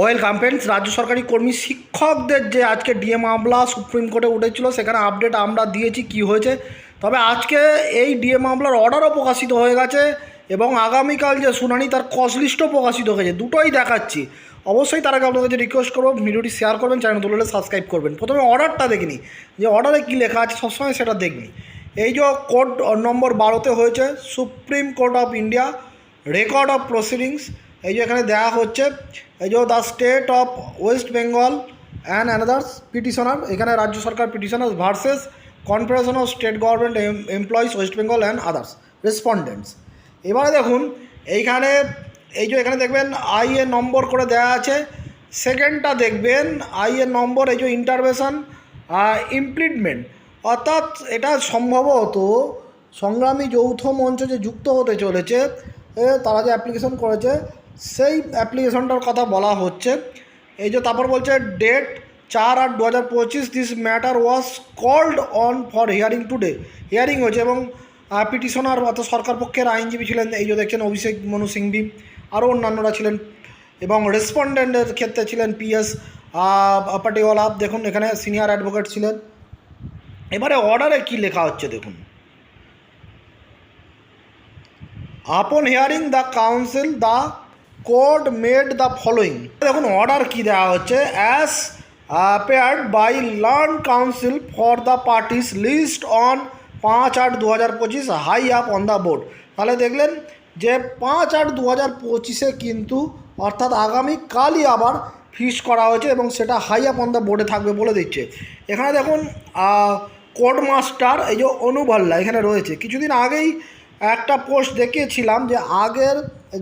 Welcome friends রাজ্য সরকারি কর্মী শিক্ষকদের যে আজকে ডিএ মামলা সুপ্রিম কোর্টে উঠেছিল, সেখানে আপডেট আমরা দিয়েছি কি হয়েছে। তবে আজকে এই ডিএ মামলার অর্ডারও প্রকাশিত হয়ে গেছে এবং আগামীকাল যে শুনানি, তার কস লিস্টও প্রকাশিত হয়েছে। দুটোই দেখাচ্ছি। অবশ্যই তার আগে আপনাদের রিকোয়েস্ট করব, ভিডিওটি শেয়ার করবেন চ্যানেল তুলে সাবস্ক্রাইব করবেন। প্রথমে অর্ডারটা দেখিনি। যে অর্ডারে কী লেখা আছে, সবসময় সেটা দেখবি এই যে কোর্ট নম্বর বারোতে হয়েছে supreme court of India record of proceedings এই যে এখানে দেওয়া হচ্ছে, এই যে the state of West Bengal and anothers petitioner এখানে রাজ্য সরকার petitioner versus confederation of state government employees West Bengal and others respondents এবারে দেখুন, এইখানে, এই যে এখানে দেখবেন আই এ নম্বর করে দেওয়া আছে। সেকেন্ডটা দেখবেন আই এর নম্বর এই যে ইন্টারভেশন ইমপ্লিটমেন্ট অর্থাৎ এটা সম্ভবত সংগ্রামী যৌথ মঞ্চ যে যুক্ত হতে চলেছে তারা যে অ্যাপ্লিকেশন করেছে সেই অ্যাপ্লিকেশনটার কথা বলা হচ্ছে। এই যে তারপর বলছে ডেট চার আট দু হাজার পঁচিশ this matter was called on for hearing today hearing হয়েছে এবং পিটিশনার অর্থাৎ সরকার পক্ষের আইনজীবী ছিলেন, এই যে দেখছেন অভিষেক মনু সিংভি, আরও অন্যান্যরা ছিলেন এবং রেসপন্ডেন্টের ক্ষেত্রে ছিলেন পিএস পাটিওয়ালা দেখুন এখানে সিনিয়র অ্যাডভোকেট ছিলেন। এবারে অর্ডারে কি লেখা হচ্ছে দেখুন। Upon hearing the counsel the court made the following দেখুন অর্ডার কি দেওয়া হচ্ছে? As prayed by learned counsel for the parties list on পাঁচ আট দু হাজার পঁচিশ high up on the board তাহলে দেখলেন যে পাঁচ আট দু হাজার পঁচিশে কিন্তু অর্থাৎ আগামীকালই আবার ফিস করা হয়েছে এবং সেটা হাই আপ অন দ্য বোর্ডে থাকবে বলে দিচ্ছে। এখানে দেখুন কোর্ট মাস্টার এই যে অনুভাল্লা এখানে রয়েছে। কিছুদিন আগেই একটা পোস্ট দেখিয়েছিলাম যে আগের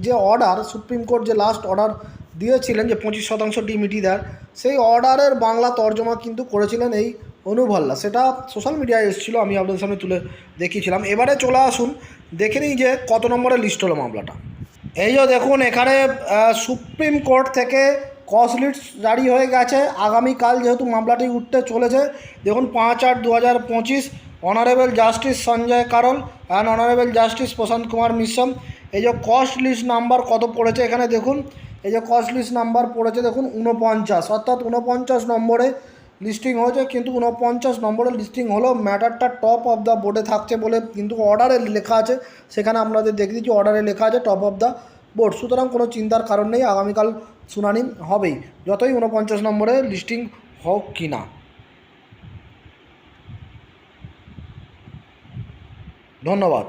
যে অর্ডার সুপ্রিম কোর্ট যে লাস্ট অর্ডার দিয়েছিলেন যে পঁচিশ শতাংশ ডিমিটি দেয় সেই অর্ডারের বাংলা তর্জমা কিন্তু করেছিলেন এই অনুভাল্লা সেটা সোশ্যাল মিডিয়ায় এসেছিল, আমি আপনাদের সামনে তুলে দেখিয়েছিলাম। এবারে চলে আসুন, দেখে নিই যে কত নম্বরে লিস্ট হলো মামলাটা। এই যে দেখুন, এখানে সুপ্রিম কোর্ট থেকে কস লিস্ট জারি হয়ে গেছে। আগামীকাল যেহেতু মামলাটি উঠতে চলেছে, দেখুন পাঁচ আট দু হাজার পঁচিশ honourable justice Sanjay Karol and honourable justice Prashant Kumar মিশ্রম। এই যে কস্ট লিস্ট নাম্বার কত পড়েছে এখানে দেখুন। এই যে কস্ট লিস্ট নাম্বার পড়েছে দেখুন উনপঞ্চাশ অর্থাৎ উনপঞ্চাশ নম্বরে লিস্টিং হয়েছে, কিন্তু উনপঞ্চাশ নম্বরে লিস্টিং হলো ম্যাটারটা টপ অফ দ্য বোর্ডে থাকছে বলে কিন্তু অর্ডারে লেখা আছে। সেখানে আপনাদের দেখে দিচ্ছি অর্ডারে লেখা আছে টপ অফ দ্য বোর্ড সুতরাং কোনো চিন্তার কারণ নেই, আগামীকাল শুনানি হবেই, যতই উনপঞ্চাশ নম্বরে লিস্টিং হোক কি না। ধন্যবাদ।